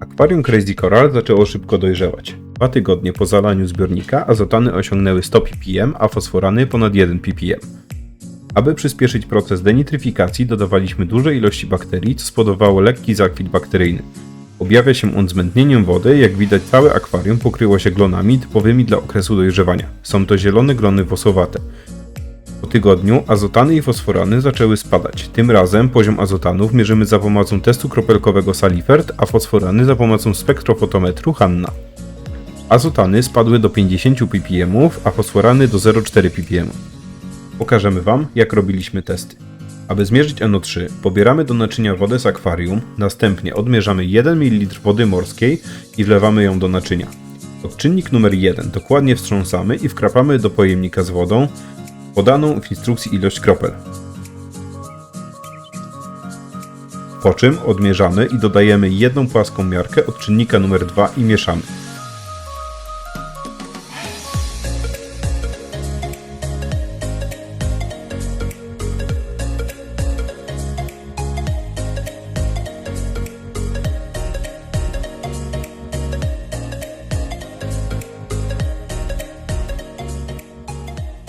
Akwarium Crazy Coral zaczęło szybko dojrzewać. Dwa tygodnie po zalaniu zbiornika azotany osiągnęły 100 ppm, a fosforany ponad 1 ppm. Aby przyspieszyć proces denitryfikacji, dodawaliśmy duże ilości bakterii, co spowodowało lekki zakwit bakteryjny. Objawia się on zmętnieniem wody, jak widać całe akwarium pokryło się glonami typowymi dla okresu dojrzewania. Są to zielone glony włosowate. Po tygodniu azotany i fosforany zaczęły spadać. Tym razem poziom azotanów mierzymy za pomocą testu kropelkowego Salifert, a fosforany za pomocą spektrofotometru Hanna. Azotany spadły do 50 ppm, a fosforany do 0,4 ppm. Pokażemy Wam, jak robiliśmy testy. Aby zmierzyć NO3, pobieramy do naczynia wodę z akwarium, następnie odmierzamy 1 ml wody morskiej i wlewamy ją do naczynia. Odczynnik numer 1 dokładnie wstrząsamy i wkrapamy do pojemnika z wodą podaną w instrukcji ilość kropel. Po czym odmierzamy i dodajemy jedną płaską miarkę odczynnika numer 2 i mieszamy.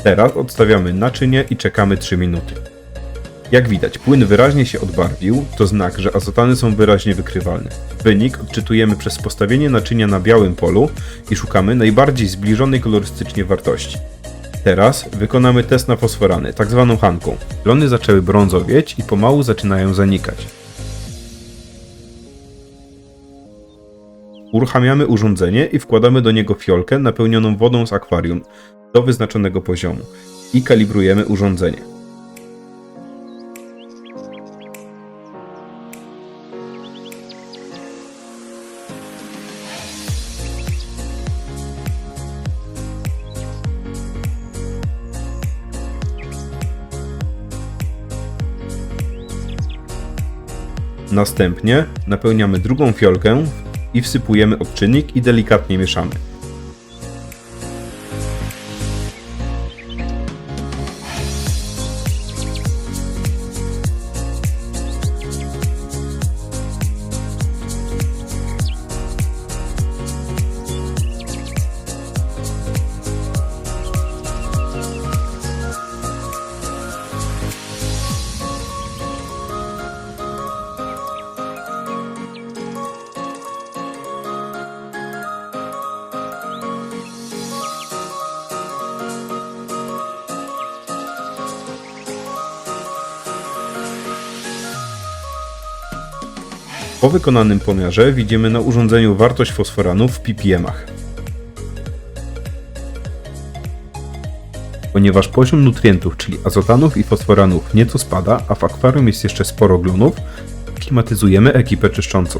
Teraz odstawiamy naczynie i czekamy 3 minuty. Jak widać, płyn wyraźnie się odbarwił, to znak, że azotany są wyraźnie wykrywalne. Wynik odczytujemy przez postawienie naczynia na białym polu i szukamy najbardziej zbliżonej kolorystycznie wartości. Teraz wykonamy test na fosforany, tak zwaną hanką. Glony zaczęły brązowieć i pomału zaczynają zanikać. Uruchamiamy urządzenie i wkładamy do niego fiolkę napełnioną wodą z akwarium do wyznaczonego poziomu i kalibrujemy urządzenie. Następnie napełniamy drugą fiolkę i wsypujemy odczynnik i delikatnie mieszamy. Po wykonanym pomiarze widzimy na urządzeniu wartość fosforanów w ppmach. Ponieważ poziom nutrientów, czyli azotanów i fosforanów nieco spada, a w akwarium jest jeszcze sporo glonów, klimatyzujemy ekipę czyszczącą.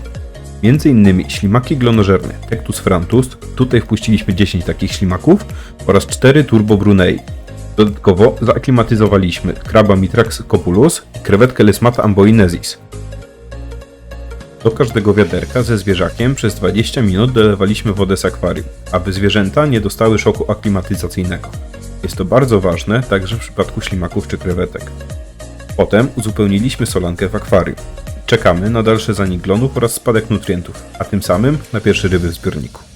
Między innymi ślimaki glonożerne Tectus frantus, tutaj wpuściliśmy 10 takich ślimaków oraz 4 turbo brunei. Dodatkowo zaaklimatyzowaliśmy kraba Mitrax copulus i krewetkę Lesmata amboinesis. Do każdego wiaderka ze zwierzakiem przez 20 minut dolewaliśmy wodę z akwarium, aby zwierzęta nie dostały szoku aklimatyzacyjnego. Jest to bardzo ważne także w przypadku ślimaków czy krewetek. Potem uzupełniliśmy solankę w akwarium. Czekamy na dalsze zanik glonów oraz spadek nutrientów, a tym samym na pierwsze ryby w zbiorniku.